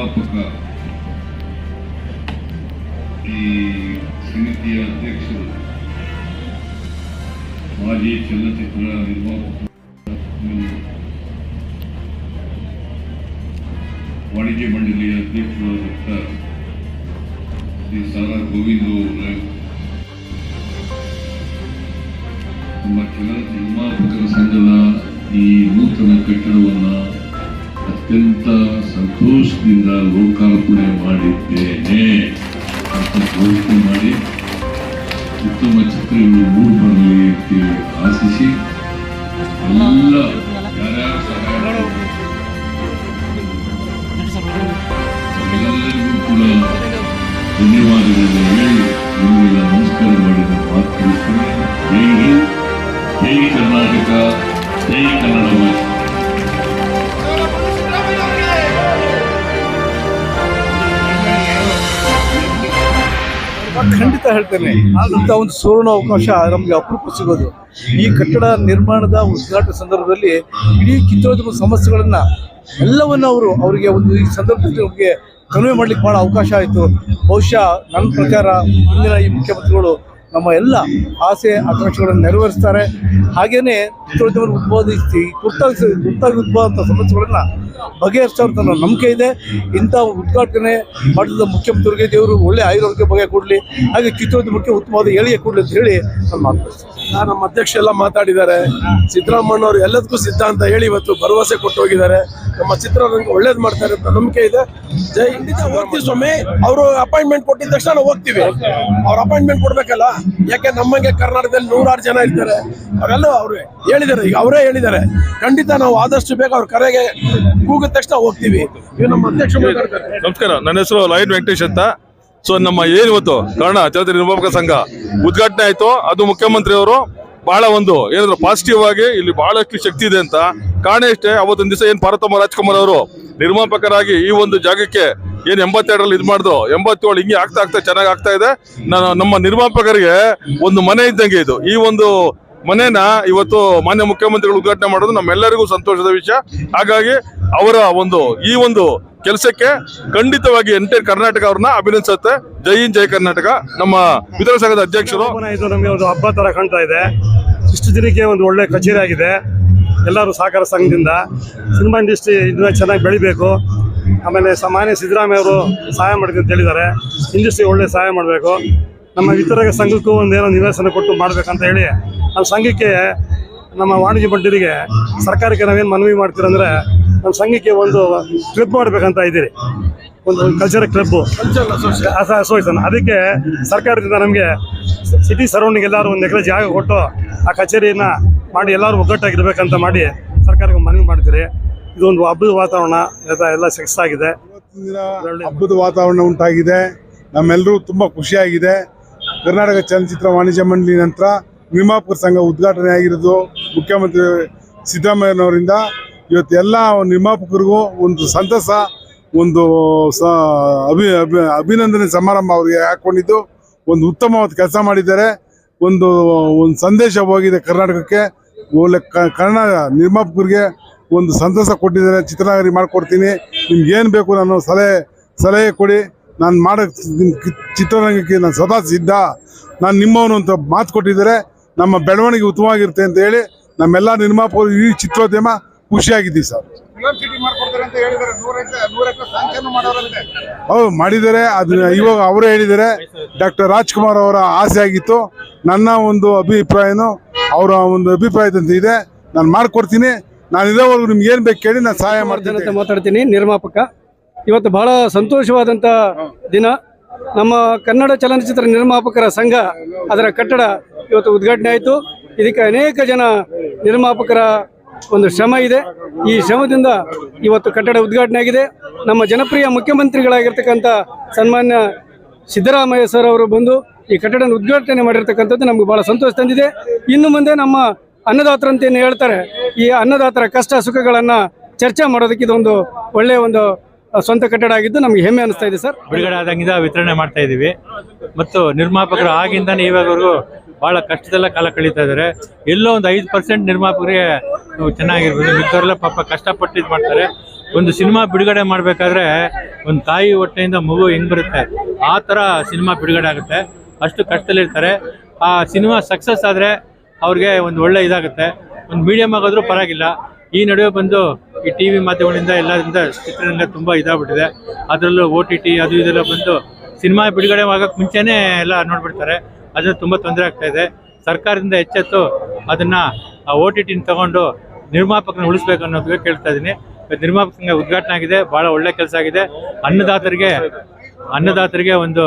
ಸಭಾಪತಿ ಈ ಸಮಿತಿಯ ಅಧ್ಯಕ್ಷರು ಮಾಜಿ ಚಲನಚಿತ್ರ ನಿರ್ವಾಹಕ ವಾಣಿಜ್ಯ ಮಂಡಳಿಯ ಅಧ್ಯಕ್ಷರಾದಂಥ ಶ್ರೀ ಸಾರಾ ಗೋವಿಂದ ಅವರ ನಮ್ಮ ಚಲನಚಿತ್ರ ನಿರ್ಮಾಪಕರ ಸಂಘದ ಈ ನೂತನ ಕಟ್ಟಡವನ್ನು ಅತ್ಯಂತ ಸಂತೋಷದಿಂದ ಲೋಕಾರ್ಪಣೆ ಮಾಡಿದ್ದೇನೆ ಅಂತ ಘೋಷಣೆ ಮಾಡಿ ಉತ್ತಮ ಚಿತ್ರಗಳು ಮೂರು ಬರಲಿ ಅಂತೇಳಿ ಆಶಿಸಿ ಎಲ್ಲ ಎಲ್ಲರಿಗೂ ಕೂಡ ಧನ್ಯವಾದಗಳನ್ನು ಹೇಳಿ ನಮಸ್ಕಾರ ಮಾಡಿದ ಮಾತು ಜೈ ಕರ್ನಾಟಕ. ಜೈ ಕನ್ನಡ ಭಾಷೆ ಖಂಡಿತ ಹೇಳ್ತೇನೆ ಅಂತ ಒಂದು ಸುವರ್ಣ ಅವಕಾಶ ನಮಗೆ ಅಪರೂಪ ಸಿಗೋದು. ಈ ಕಟ್ಟಡ ನಿರ್ಮಾಣದ ಉದ್ಘಾಟನೆ ಸಂದರ್ಭದಲ್ಲಿ ಇಡೀ ಕಿತ್ತೋದ್ರ ಸಮಸ್ಯೆಗಳನ್ನ ಎಲ್ಲವನ್ನ ಅವರು ಅವರಿಗೆ ಒಂದು ಈ ಸಂದರ್ಭದಲ್ಲಿ ಅವ್ರಿಗೆ ಕನ್ವೆ ಮಾಡ್ಲಿಕ್ಕೆ ಬಹಳ ಅವಕಾಶ ಆಯಿತು. ಬಹುಶಃ ನನ್ನ ಪ್ರಕಾರ ಮುಂದಿನ ಈ ಮುಖ್ಯಮಂತ್ರಿಗಳು ನಮ್ಮ ಎಲ್ಲ ಆಸೆ, ಆಕಾಂಕ್ಷೆಗಳನ್ನು ನೆರವೇರಿಸ್ತಾರೆ. ಹಾಗೇನೆ ಚಿತ್ರೋದ್ಯಮವನ್ನು ಉದ್ಬೋಧಿಸಿ ತುರ್ತಾಗಿ ತುರ್ತಾಗಿ ಉದ್ಭವಂಥ ಸಮಸ್ಯೆಗಳನ್ನ ಬಗೆಹರಿಸ್ತಾರೆ ತನ್ನ ನಂಬಿಕೆ ಇದೆ. ಇಂಥ ಉದ್ಘಾಟನೆ ಮಾಡಿದ ಮುಖ್ಯಮಂತ್ರಿಗೆ ದೇವರು ಒಳ್ಳೆ ಆಯುರ್ವೇದಕ್ಕೆ ಬಗೆ ಕೊಡಲಿ, ಹಾಗೆ ಚಿತ್ರೋದ್ಯಮಕ್ಕೆ ಉತ್ತಮವಾದ ಏಳಿಗೆ ಕೊಡಲಿ ಅಂತ ಹೇಳಿ ನಾನು ಮಾತಾಡ್ತೀನಿ ನಮ್ಮ ಅಧ್ಯಕ್ಷ ಎಲ್ಲ ಮಾತಾಡಿದ್ದಾರೆ. ಸಿದ್ದರಾಮಣ್ಣ ಅವರು ಎಲ್ಲದಕ್ಕೂ ಸಿದ್ಧ ಅಂತ ಹೇಳಿ ಇವತ್ತು ಭರವಸೆ ಕೊಟ್ಟು ಹೋಗಿದ್ದಾರೆ. ನಮ್ಮ ಚಿತ್ರರಂಗ ಒಳ್ಳೇದು ಮಾಡ್ತಾರೆ ಅಂತ ನಂಬಿಕೆ ಇದೆ. ಜೈ ಹೋಗ್ತೀವಿ ಸ್ವಾಮಿ. ಅವರು ಅಪಾಯಿಂಟ್ಮೆಂಟ್ ಕೊಟ್ಟಿದ ತಕ್ಷಣ ನಾವು ಹೋಗ್ತೀವಿ. ಅವ್ರ ಅಪಾಯಿಂಟ್ಮೆಂಟ್ ಕೊಡ್ಬೇಕಲ್ಲ? ಯಾಕೆ ನಮ್ಮಂಗೆ ಕರ್ನಾಟಕದಲ್ಲಿ ನೂರಾರು ಜನ ಇರ್ತಾರೆ. ಅವರೆಲ್ಲ ಅವ್ರು ಹೇಳಿದ್ದಾರೆ. ಈಗ ಅವರೇ ಹೇಳಿದ್ದಾರೆ. ಖಂಡಿತ ನಾವು ಆದಷ್ಟು ಬೇಗ ಅವ್ರ ಕರೆಗೆ ಕೂಗಿದ ತಕ್ಷಣ ಹೋಗ್ತೀವಿ. ನಮ್ಮ ನಮಸ್ಕಾರ, ನನ್ನ ಹೆಸರು ಲಯನ್ ವೆಂಕಟೇಶ್ ಅಂತ. ಸೊ ನಮ್ಮ ಏನ್ ಇವತ್ತು? ಕನ್ನಡ ಚಲನಚಿತ್ರ ನಿರ್ಮಾಪಕ ಸಂಘ. ಉದ್ಘಾಟನೆ ಆಯ್ತು. ಅದು ಮುಖ್ಯಮಂತ್ರಿ ಅವರು ಬಹಳ ಒಂದು ಏನಂದ್ರೆ ಪಾಸಿಟಿವ್ ಆಗಿ ಇಲ್ಲಿ ಬಹಳಷ್ಟು ಶಕ್ತಿ ಇದೆ ಅಂತ. ಕಾರಣ ಇಷ್ಟೇ ಅವತ್ತೊಂದು ದಿವಸ ಏನ್ ಪಾರ್ವತಮ್ಮ ರಾಜ್ಕುಮಾರ್ ಅವರು ನಿರ್ಮಾಪಕರಾಗಿ ಈ ಒಂದು ಜಾಗಕ್ಕೆ ಏನ್ ಎಂಬತ್ತೆರಡರಲ್ಲಿ ಇದು ಮಾಡಿದ್ರು ಎಂಬತ್ತೇಳು ಹಿಂಗೆ ಆಗ್ತಾ ಆಗ್ತಾ ಚೆನ್ನಾಗಿ ಆಗ್ತಾ ಇದೆ. ನಾನು ನಮ್ಮ ನಿರ್ಮಾಪಕರಿಗೆ ಒಂದು ಮನೆ ಇದ್ದಂಗೆ ಇದು. ಈ ಒಂದು ಮನೇನ ಇವತ್ತು ಮಾನ್ಯ ಮುಖ್ಯಮಂತ್ರಿಗಳು ಉದ್ಘಾಟನೆ ಮಾಡೋದು ನಮ್ಮೆಲ್ಲರಿಗೂ ಸಂತೋಷದ ವಿಷಯ. ಹಾಗಾಗಿ ಅವರ ಒಂದು ಈ ಒಂದು ಕೆಲಸಕ್ಕೆ ಖಂಡಿತವಾಗಿ ಎಂಟೈರ್ ಕರ್ನಾಟಕ ಅವ್ರನ್ನ ಅಭಿನಂದಿಸುತ್ತೆ. ಜೈ ಇನ್ ಜೈ ಕರ್ನಾಟಕ. ನಮ್ಮ ವಿಧಾನ ಸಂಘದ ಅಧ್ಯಕ್ಷರು ಇದು ನಮಗೆ ಒಂದು ಹಬ್ಬ ತರ ಕಾಣ್ತಾ ಇದೆ. ಇಷ್ಟು ದಿನಕ್ಕೆ ಒಂದು ಒಳ್ಳೆ ಕಚೇರಿ ಆಗಿದೆ. ಎಲ್ಲರೂ ಸಹಕಾರ ಸಂಘದಿಂದ. ಸಿನಿಮಾ ಇಂಡಸ್ಟ್ರಿ ಇದನ್ನ ಚೆನ್ನಾಗಿ ಬೆಳಿಬೇಕು. ಆಮೇಲೆ ಸಾಮಾನ್ಯ ಸಿದ್ದರಾಮಯ್ಯ ಅವರು ಸಹಾಯ ಮಾಡಿದೆ ಅಂತ ಹೇಳಿದ್ದಾರೆ. ಇಂಡಸ್ಟ್ರಿ ಒಳ್ಳೆ ಸಹಾಯ ಮಾಡಬೇಕು. ನಮ್ಮ ವಿತರಕ ಸಂಘಕ್ಕೂ ಒಂದು ಏನೋ ನಿವೇಶನ ಕೊಟ್ಟು ಮಾಡ್ಬೇಕಂತ ಹೇಳಿ ನಮ್ಮ ಸಂಘಕ್ಕೆ ನಮ್ಮ ವಾಣಿಜ್ಯ ಮಂಡಳಿಗೆ ಸರ್ಕಾರಕ್ಕೆ ನಾವೇನು ಮನವಿ ಮಾಡ್ತೀರಂದ್ರೆ ನಮ್ಮ ಸಂಘಕ್ಕೆ ಒಂದು ಕ್ಲಬ್ ಮಾಡಬೇಕಂತ ಇದ್ದೀರಿ. ಒಂದು ಕಲ್ಚರಲ್ ಕ್ಲಬ್ಬು ಅಸೋಸಿಯೇಷನ್ ಅದಕ್ಕೆ ಸರ್ಕಾರದಿಂದ ನಮಗೆ ಸಿಟಿ ಸರೌಂಡಿಂಗ್ ಎಲ್ಲರೂ ಒಂದು ಎಕರೆ ಜಾಗ ಕೊಟ್ಟು ಆ ಕಚೇರಿಯನ್ನು ಮಾಡಿ ಎಲ್ಲರೂ ಒಗ್ಗಟ್ಟಾಗಿರ್ಬೇಕಂತ ಮಾಡಿ ಸರ್ಕಾರಕ್ಕೆ ಮನವಿ ಮಾಡ್ತೀರಿ. ಇದೊಂದು ಹಬ್ಬದ ವಾತಾವರಣ, ಎಲ್ಲ- ಸೆಕ್ಸ್ ಸಕ್ಸಸ್ ಆಗಿದೆ. ದಿನ ಹಬ್ಬದ ವಾತಾವರಣ ಉಂಟಾಗಿದೆ. ನಮ್ಮೆಲ್ಲರೂ ತುಂಬ ಖುಷಿಯಾಗಿದೆ ಕರ್ನಾಟಕ ಚಲನಚಿತ್ರ ವಾಣಿಜ್ಯ ಮಂಡಳಿ ನಂತರ ವಿಮಾಪುರ ಸಂಘ ಉದ್ಘಾಟನೆ ಆಗಿರೋದು ಮುಖ್ಯಮಂತ್ರಿ ಸಿದ್ದರಾಮಯ್ಯನವರಿಂದ. ಇವತ್ತು ಎಲ್ಲ ನಿರ್ಮಾಪಕರಿಗೂ ಒಂದು ಸಂತಸ, ಒಂದು ಸ, ಅಭಿ ಅಭಿ, ಅಭಿನಂದನೆ ಸಮಾರಂಭ ಅವರಿಗೆ ಹಾಕ್ಕೊಂಡಿದ್ದು. ಒಂದು ಉತ್ತಮವಾದ ಕೆಲಸ ಮಾಡಿದ್ದಾರೆ. ಒಂದು ಒಂದು ಸಂದೇಶ ಹೋಗಿದೆ ಕರ್ನಾಟಕಕ್ಕೆ. ಒಳ್ಳೆ ಕನ್ನಡ ನಿರ್ಮಾಪಕರಿಗೆ ಒಂದು ಸಂತಸ ಕೊಟ್ಟಿದ್ದಾರೆ. ಚಿತ್ರನಗರಿ ಮಾಡಿಕೊಡ್ತೀನಿ. ನಿಮ್ಗೆ ಏನು ಬೇಕು ನಾನು ಸಲಹೆ ಸಲಹೆ ಕೊಡಿ. ನಾನು ಮಾಡೋ ಚಿತ್ರರಂಗಕ್ಕೆ ನಾನು ಸದಾ ಸಿದ್ಧ. ನಾನು ನಿಮ್ಮವನು ಅಂತ ಮಾತು ಕೊಟ್ಟಿದ್ದಾರೆ. ನಮ್ಮ ಬೆಳವಣಿಗೆ ಉತ್ತಮವಾಗಿರುತ್ತೆ ಅಂತ ಹೇಳಿ ನಮ್ಮೆಲ್ಲ ನಿರ್ಮಾಪಕರು ಈ ಚಿತ್ರೋದ್ಯಮ ಖುಷಿಯಾಗಿದ್ದೀವಿ ಸರ್. ಹೌದು ಮಾಡಿದ್ದಾರೆ. ಅದನ್ನ ಇವಾಗ ಅವರು ಹೇಳಿದ್ದಾರೆ. ಡಾಕ್ಟರ್ ರಾಜ್ಕುಮಾರ್ ಅವರ ಆಸೆ ಆಗಿತ್ತು. ನನ್ನ ಒಂದು ಅಭಿಪ್ರಾಯನೂ ಅವರ ಒಂದು ಅಭಿಪ್ರಾಯದಂತ ಇದೆ. ನಾನು ಮಾಡ್ಕೊಡ್ತೀನಿ. ನಾನು ಇರೋವರೆಗೂ ನಿಮ್ಗೆ ಏನು ಬೇಕು ಕೇಳಿ ನಾನು ಸಹಾಯ ಮಾಡ್ತೀನಿ ಅಂತ ಮಾತಾಡ್ತೀನಿ. ನಿರ್ಮಾಪಕ ಇವತ್ತು ಬಹಳ ಸಂತೋಷವಾದಂಥ ದಿನ. ನಮ್ಮ ಕನ್ನಡ ಚಲನಚಿತ್ರ ನಿರ್ಮಾಪಕರ ಸಂಘ ಅದರ ಕಟ್ಟಡ ಇವತ್ತು ಉದ್ಘಾಟನೆ ಆಯಿತು. ಇದಕ್ಕೆ ಅನೇಕ ಜನ ನಿರ್ಮಾಪಕರ ಒಂದು ಶ್ರಮ ಇದೆ. ಈ ಶ್ರಮದಿಂದ ಇವತ್ತು ಕಟ್ಟಡ ಉದ್ಘಾಟನೆ ಆಗಿದೆ. ನಮ್ಮ ಜನಪ್ರಿಯ ಮುಖ್ಯಮಂತ್ರಿಗಳಾಗಿರ್ತಕ್ಕಂಥ ಸನ್ಮಾನ್ಯ ಸಿದ್ದರಾಮಯ್ಯ ಸರ್ ಅವರು ಬಂದು ಈ ಕಟ್ಟಡ ಉದ್ಘಾಟನೆ ಮಾಡಿರ್ತಕ್ಕಂಥದ್ದು ನಮ್ಗೆ ಬಹಳ ಸಂತೋಷ ತಂದಿದೆ. ಇನ್ನು ಮುಂದೆ ನಮ್ಮ ಅನ್ನದಾತರಂತ ಏನು ಹೇಳ್ತಾರೆ, ಈ ಅನ್ನದಾತರ ಕಷ್ಟ ಸುಖಗಳನ್ನು ಚರ್ಚೆ ಮಾಡೋದಕ್ಕೆ ಇದೊಂದು ಒಳ್ಳೆಯ ಒಂದು ಸ್ವಂತ ಕಟ್ಟಡ ಆಗಿದ್ದು ನಮ್ಗೆ ಹೆಮ್ಮೆ ಅನಿಸ್ತಾ ಇದೆ ಸರ್. ಬಿಡುಗಡೆ ಆದಂಗಿಂದ ವಿತರಣೆ ಮಾಡ್ತಾ ಇದ್ದೀವಿ. ಮತ್ತು ನಿರ್ಮಾಪಕರು ಆಗಿಂದಾನೆ ಇವಾಗವರೆಗೂ ಬಹಳ ಕಷ್ಟದಲ್ಲ ಕಾಲ ಕಳೀತಾ ಇದ್ದಾರೆ. ಎಲ್ಲೋ ಒಂದು ಐದು ಪರ್ಸೆಂಟ್ ನಿರ್ಮಾಪಕರಿಗೆ ಚೆನ್ನಾಗಿರ್ಬೋದು. ಮಿಕ್ಕವರೆಲ್ಲ ಪಾಪ ಕಷ್ಟಪಟ್ಟು ಇದು ಮಾಡ್ತಾರೆ. ಒಂದು ಸಿನಿಮಾ ಬಿಡುಗಡೆ ಮಾಡಬೇಕಾದ್ರೆ ಒಂದು ತಾಯಿ ಹೊಟ್ಟೆಯಿಂದ ಮಗು ಹೆಂಗ್ ಬರುತ್ತೆ? ಆ ಥರ ಸಿನಿಮಾ ಬಿಡುಗಡೆ ಆಗುತ್ತೆ. ಅಷ್ಟು ಕಷ್ಟದಲ್ಲಿರ್ತಾರೆ ಆ ಸಿನಿಮಾ ಸಕ್ಸಸ್ ಆದರೆ ಅವ್ರಿಗೆ ಒಂದು ಒಳ್ಳೆ ಇದಾಗುತ್ತೆ. ಒಂದು ಮೀಡಿಯಮ್ ಆಗೋದ್ರೂ ಪರವಾಗಿಲ್ಲ. ಈ ನಡುವೆ ಬಂದು ಈ ಟಿ ವಿ ಮಾಧ್ಯಮಗಳಿಂದ ಎಲ್ಲರಿಂದ ಚಿತ್ರರಂಗ ತುಂಬ ಇದಾಗ್ಬಿಟ್ಟಿದೆ. ಅದರಲ್ಲೂ ಓ ಟಿ ಟಿ ಅದು ಇದೆಲ್ಲ ಬಂದು ಸಿನಿಮಾ ಬಿಡುಗಡೆ ಆಗೋಕ್ಕೆ ಮುಂಚೆನೇ ಎಲ್ಲ ನೋಡ್ಬಿಡ್ತಾರೆ. ಅದನ್ನ ತುಂಬ ತೊಂದರೆ ಆಗ್ತಾ ಇದೆ. ಸರ್ಕಾರದಿಂದ ಎಚ್ಚೆತ್ತು ಅದನ್ನ ಓ ಟಿ ಟಿನ ತಗೊಂಡು ನಿರ್ಮಾಪಕನ ಉಳಿಸ್ಬೇಕು ಅನ್ನೋದಕ್ಕೆ ಕೇಳ್ತಾ ಇದ್ದೀನಿ ನಿರ್ಮಾಪಕ ಸಂಘ ಉದ್ಘಾಟನೆ ಆಗಿದೆ, ಬಹಳ ಒಳ್ಳೆ ಕೆಲಸ ಆಗಿದೆ. ಅನ್ನದಾತರಿಗೆ ಅನ್ನದಾತರಿಗೆ ಒಂದು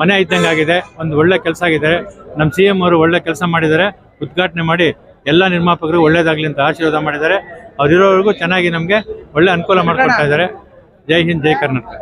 ಮನೆ ಇದ್ದಂಗೆ ಆಗಿದೆ, ಒಂದು ಒಳ್ಳೆ ಕೆಲಸ ಆಗಿದೆ. ನಮ್ಮ ಸಿ ಎಂ ಅವರು ಒಳ್ಳೆ ಕೆಲಸ ಮಾಡಿದ್ದಾರೆ. ಉದ್ಘಾಟನೆ ಮಾಡಿ ಎಲ್ಲ ನಿರ್ಮಾಪಕರು ಒಳ್ಳೇದಾಗಲಿ ಅಂತ ಆಶೀರ್ವಾದ ಮಾಡಿದ್ದಾರೆ. ಅವರಿರೋವರೆಗೂ ಚೆನ್ನಾಗಿ ನಮಗೆ ಒಳ್ಳೆ ಅನುಕೂಲ ಮಾಡ್ಕೊಳ್ತಾ ಇದ್ದಾರೆ. ಜೈ ಹಿಂದ್, ಜೈ ಕರ್ನಾಟಕ.